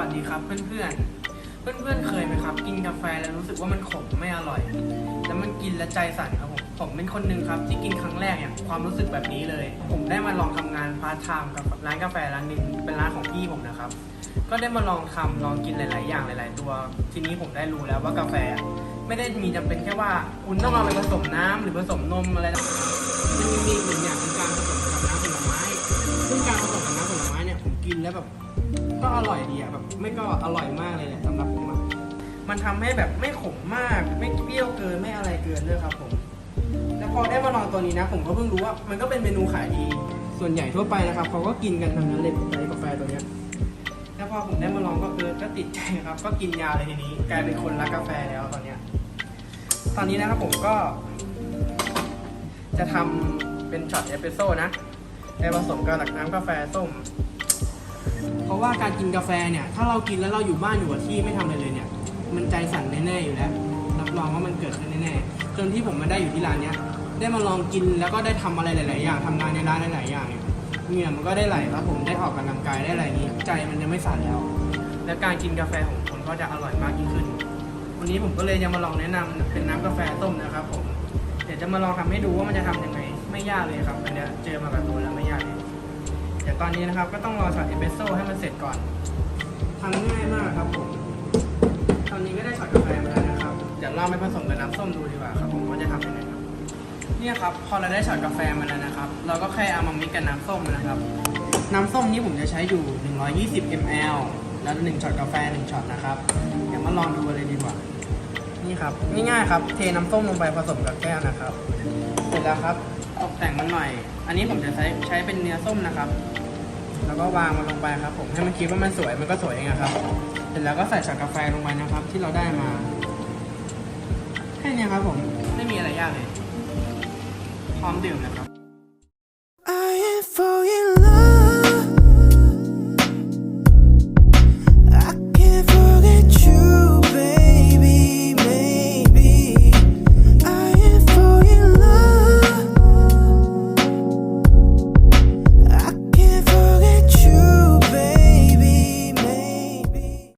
วัสดีครับเพื่อนๆ เพื่อนๆเคยไหมครับ กินกาแฟแล้วรู้สึกว่ามันขมไม่อร่อย แล้วมันกินแล้วใจสั่นครับผมผมเป็นคนหนึ่งครับที่กินครั้งแรกเนี่ยความรู้สึกแบบนี้เลย ผมได้มาลองทำงานพาร์ทไทม์กับร้านกาแฟร้านหนึงเป็นร้านของพี่ผมนะครับ ก็ได้มาลองทำลองกินหลาย ๆ อย่างหลาย ๆ ตัว ทีนี้ผมได้รู้แล้วว่ากาแฟ ไม่ได้มีจำเป็นแค่ว่า คุณต้องเอาไปผสมน้ำหรือผสมนมอะไรนะมันมีอีกหนึ่งอย่างคือการผสม กินแล้วแบบ ก็อร่อยดีอะแบบ ไม่ก็อร่อยมากเลยแหละสำหรับผมอะมันทำให้แบบไม่ขมมาก ไม่เปรี้ยวเกินไม่อะไรเกินด้วยครับผม แล้วพอได้มาลองตัวนี้นะ ผมก็เพิ่งรู้ว่า มันก็เป็นเมนูขายดีส่วนใหญ่ทั่วไปนะครับเขาก็กินกันทั้งนั้นเลยไอ้กาแฟตัวเนี้ยแล้วพอผมได้มาลองก็เออก็ติดใจครับ ก็กินยาเลยทีนี้ กลายเป็นคนรักกาแฟแล้วตอนเนี้ยตอนนี้นะครับผมก็ จะทำเป็นช็อตเอสเปรสโซ่นะไปผสมกับน้ำกาแฟส้ม เพราะว่าการกินกาแฟเนี่ย ถ้าเรากินแล้วเราอยู่บ้านอยู่กับที่ไม่ทำอะไรเลยเนี่ย มันใจสั่นแน่ๆอยู่แล้ว รับรองว่ามันเกิดขึ้นแน่ๆ จนที่ผมมาได้อยู่ที่ร้านเนี้ย ได้มาลองกินแล้วก็ได้ทำอะไรหลายๆอย่างทำงานในร้านหลายๆอย่างเนี่ยเหงื่อมันก็ได้ไหลแล้วผมได้ออกกำลังกายได้อะไรนี้ ใจมันจะไม่สั่นแล้ว และการกินกาแฟของผมก็จะอร่อยมากยิ่งขึ้น วันนี้ผมก็เลยจะมาลองแนะนำเป็นน้ำกาแฟต้มนะครับผม เดี๋ยวจะมาลองทำให้ดูว่ามันจะทำยังไง ไม่ยากเลยครับอันเนี้ยเจอมากับตัวแล้วไม่ยากเลย ดี๋ยวตอนนี้นะครับก็ต้องรอช็อตเอสเปรสโซ่ให้มันเสร็จก่อนทำง่ายมากครับผม ตอนนี้ก็ได้ช็อตกาแฟมาแล้วนะครับ เดี๋ยวเราไปผสมกับน้ำส้มดูดีกว่าครับผมว่าจะทำยังไงครับ เนี่ยครับพอเราได้ช็อตกาแฟมาแล้วนะครับ เราก็แค่เอามามิกกับน้ำส้มนะครับ น้ำส้มนี้ผมจะใช้อยู่ 120 ml แล้ว1ช็อตกาแฟ1ช็อตนะครับ เดี๋ยวมาลองดูกันเลยดีกว่า นี่ครับง่ายๆครับเทน้ำส้มลงไปผสมกับแก้วนะครับ เสร็จแล้วครับตกแต่งมันหน่อย อันนี้ผมจะใช้ใช้เป็นเนื้อส้มนะครับ แล้วก็วางมันลงไปครับผมให้มันคิดว่ามันสวยมันก็สวยเองอะครับเสร็จแล้วก็ใส่ช็อตกาแฟลงไปนะครับ ที่เราได้มาแค่นี้ครับผมไม่มีอะไรยากเลยพร้อมดื่มนะครับ